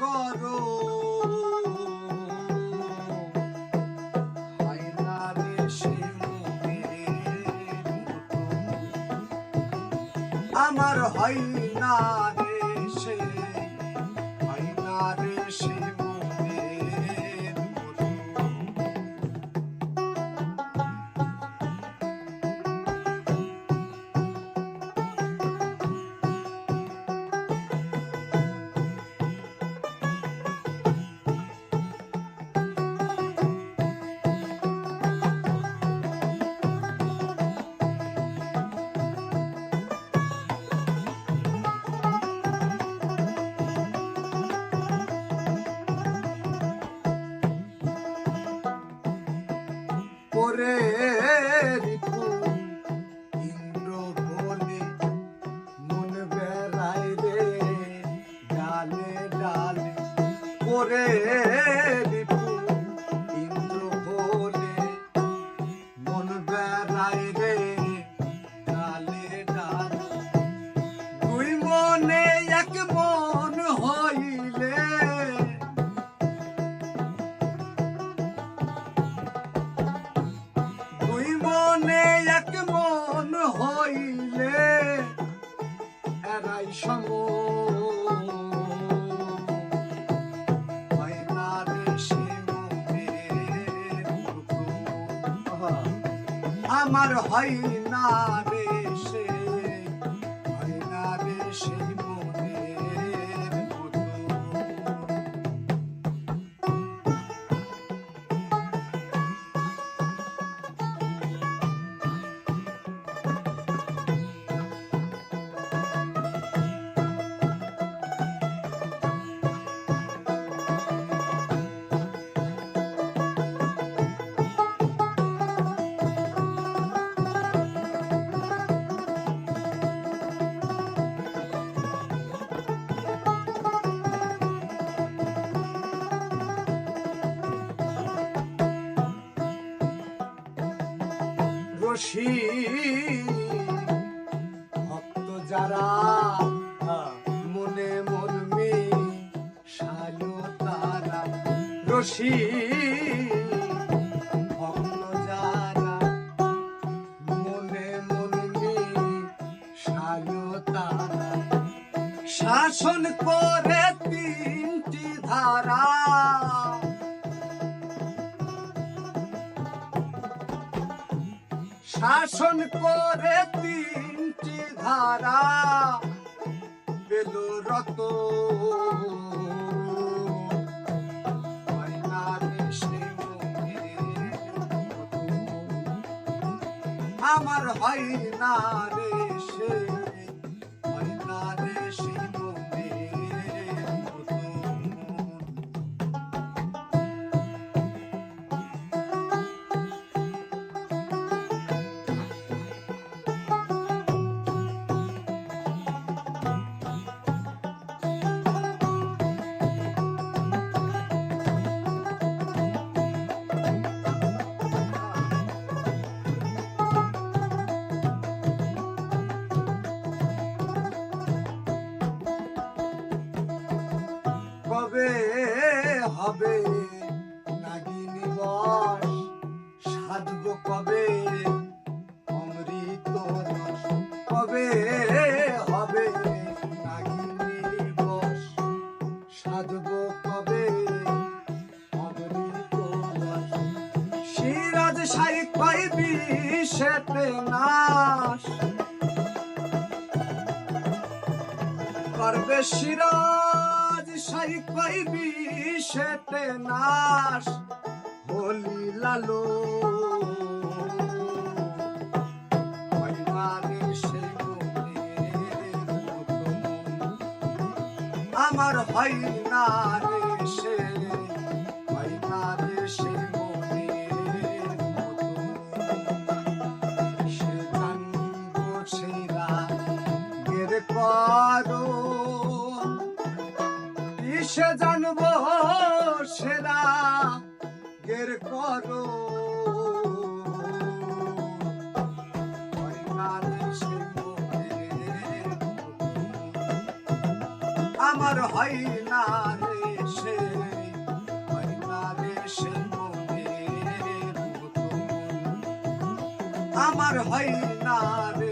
করো। আমার হয় না রে সে হয় না রে সে করে রিপু। ইন্দ্র বলে মন রে ডালে মনে এক মন হইলে এরাই সম। আমার হয় না রে সে, হয় না রে সে। রশি ভক্ত যারা মনে মনমে সালো তারা রশি মনে শাসন করে তিনটি ধারা। শাসন করে তিনটি ধারা। পেল রত আমার হয় না রে সে কবে হবে নাগিনী সাধব কবে? অমৃত কবে? হবে নাগিনী বস। সাধব কবে? অমৃত রস। সিরাজ সাই কইবি সেতে নাশ। করবে সিরাজ সাই কইবি সেতে নাশ হলি লালো। আমার হয় না রে সে সে জানব সেরা গের কর। আমার হয় না আমার হয় না রে